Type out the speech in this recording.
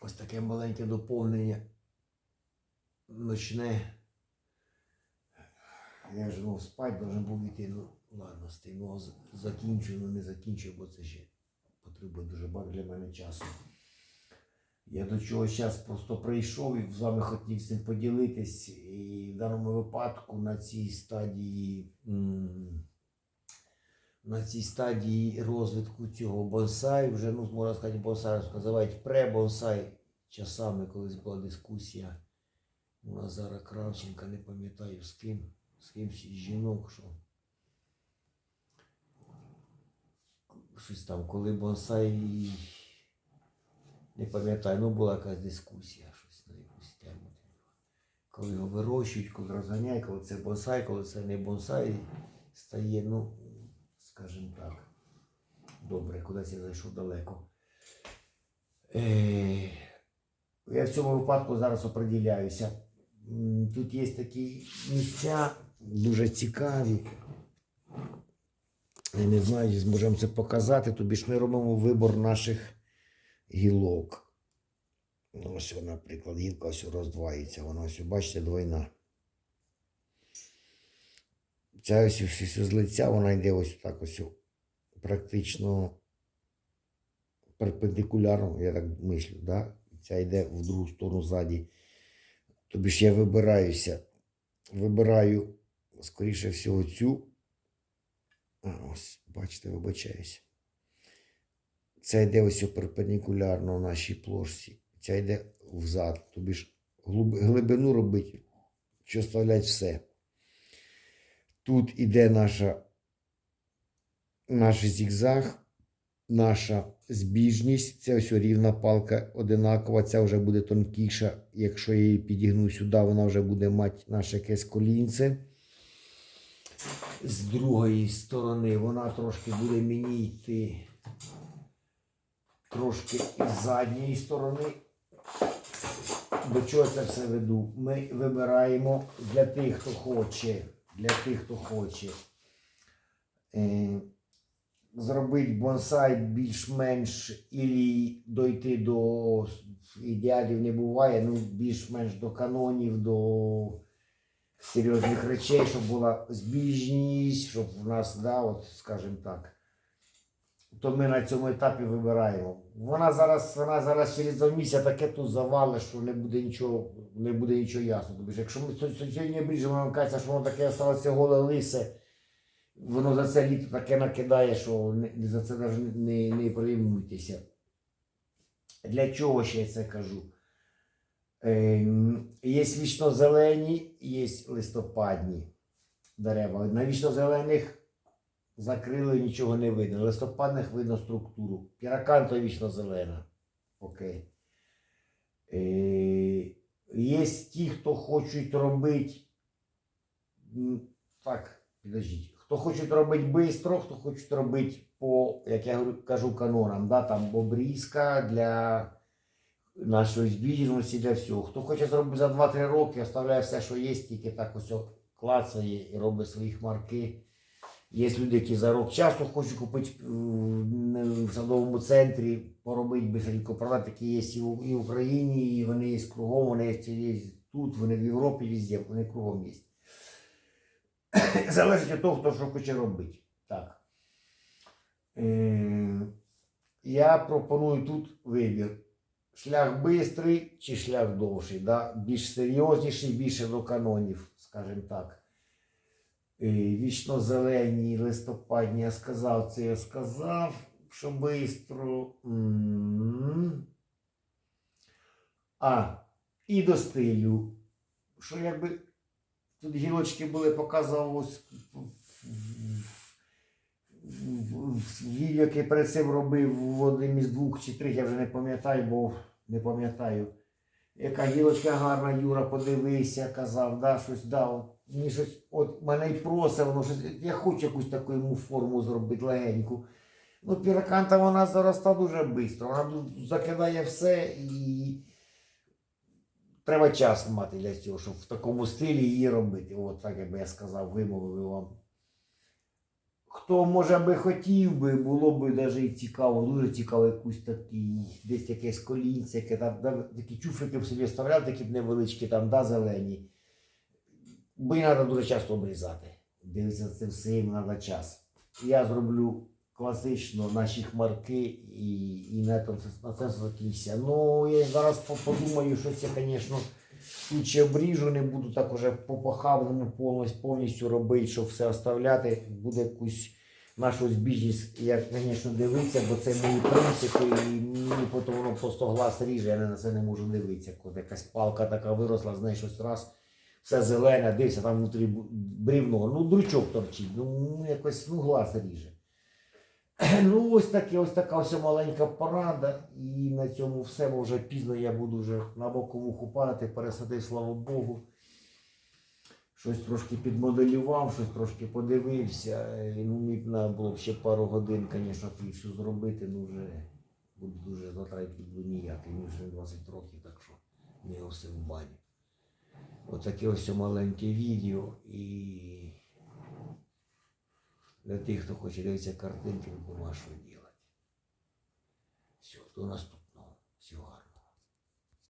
Ось таке маленьке доповнення. Ночне. Я ж ну, спать должен був йти. Ну, ладно, з тим ну, з- закінчу, ну не закінчу, бо це ще потребує дуже багато для мене часу. Я до чого зараз просто прийшов і з вами хотів цим поділитись. І в даному випадку на цій стадії. м, на цій стадії розвитку цього бонсай, вже ну, можна сказати, бонсай називають пре-бонсай. Часами колись була дискусія у Назара Кравченка, не пам'ятаю з ким, з кимсь із жінок, що щось там, коли бонсай, не пам'ятаю, ну була якась дискусія, щось на якусь тему. Коли його вирощують, коли розганяють, коли це бонсай, коли це не бонсай, стає, ну, скажімо так, добре, кудись я зайшов далеко. Е, я в цьому випадку зараз оприділяюся. Тут є такі місця дуже цікаві. Я не знаю, зможемо це показати. Тобі ж ми робимо вибор наших гілок. Ось, наприклад, гілка ось роздвається. Вона ось, бачите, двойна. Ця ось, ось, ось з лиця, вона йде ось так ось практично перпендикулярно, я так мислю, да? ця йде в другу сторону ззаді. Тобі ж я вибираюся. Вибираю, скоріше всього, цю. Ось, бачите, вибачаюся. Це йде ось перпендикулярно нашій плошці. Ця йде взад. Тобі ж глибину робити, що ставлять все. Тут іде наша, наш зігзаг, наша збіжність. Це ось рівна палка одинакова, ця вже буде тонкіша. Якщо я її підігну сюди, вона вже буде мати наше якесь колінце. З другої сторони вона трошки буде мені йти трошки із задньої сторони. До чого це все веду? Ми вибираємо для тих, хто хоче, для тих, хто хоче е, зробити бонсай більш-менш і дойти до ідеалів не буває, ну більш-менш до канонів, до серйозних речей, щоб була збіжність, щоб в нас, да, от, скажімо так то ми на цьому етапі вибираємо. Вона зараз, вона зараз через два місяці таке тут завали, що не буде нічого, не буде нічого ясно. Тобто, якщо ми сьо- сьо- сьогодні обріжемо, нам кажеться, що воно таке сталося голе лисе, воно за це літо таке накидає, що не, за це навіть не, не приймуйтеся. Для чого ще я це кажу? Ем, є вічно зелені, є листопадні дерева. На вічно зелених закрили, нічого не видно. Листопадних видно структуру. Піраканта вічно зелена. Окей. Е, є ті, хто хочуть робити. Так, підождіть. Хто хочуть робити швидко, хто хочуть робити по, як я кажу, канонам, да, там обрізка для нашої збіжності, для всього. Хто хоче зробити за 2-3 роки, оставляє все, що є, тільки так ось клацає і робить свої хмарки. Є люди, які за рок часу хочуть купити е, в садовому центрі, поробити швидко продати, такі є і в, Україні, і вони є кругом, вони є, тут, вони в Європі, везде, вони кругом є. Залежить від того, хто що хоче робити. Так. Е, я пропоную тут вибір. Шлях швидкий чи шлях довший, да? більш серйозніший, більше до канонів, скажімо так. Е, Вічно зелені, листопадні, я сказав, це я сказав, що швидко. А, і до стилю. Що якби тут гілочки були, показав ось відео, яке перед цим робив в одним із двох чи трьох, я вже не пам'ятаю, бо не пам'ятаю. Яка гілочка гарна, Юра, подивися, казав, да, щось дав. Мені щось, от мене й просить, воно щось, я хочу якусь таку йому форму зробити легеньку. Ну, піраканта вона заросла дуже швидко. Вона закидає все і треба час мати для цього, щоб в такому стилі її робити. От так, як би я сказав, вимовив вам. Хто може би хотів би, було б навіть цікаво, дуже цікаво якусь такий, десь якесь колінце, яке там, такі чуфрики б собі вставляв, такі невеличкі, там, да, зелені. Бо їх треба дуже часто обрізати. Дивитися за цим всім треба час. Я зроблю класично наші хмарки і, і на, це- це закінчиться. Ну, я зараз подумаю, що це, звісно, тут ще обріжу, не буду так уже по повністю, повністю робити, щоб все оставляти. Буде якусь нашу збіжність, як, звісно, дивитися, бо це мої принципи, і мені потім воно просто глаз ріже, я на це не можу дивитися. Коли якась палка така виросла, з неї щось раз, все зелене, дивися, там внутрі брівно, ну дрючок торчить, ну якось ну, глаз ріже. Ну, ось таке, ось така ось маленька порада. І на цьому все, бо вже пізно я буду вже на боковуху падати, пересадив, слава Богу. Щось трошки підмоделював, щось трошки подивився. І, Ну, треба було б ще пару годин, звісно, більше зробити, ну вже буду дуже завтра піду ніякий, мені вже 20 років, так що не все в бані. Отаке ось маленьке відео і для тих, хто хоче дивитися картинки, нема що робити. Все, до наступного.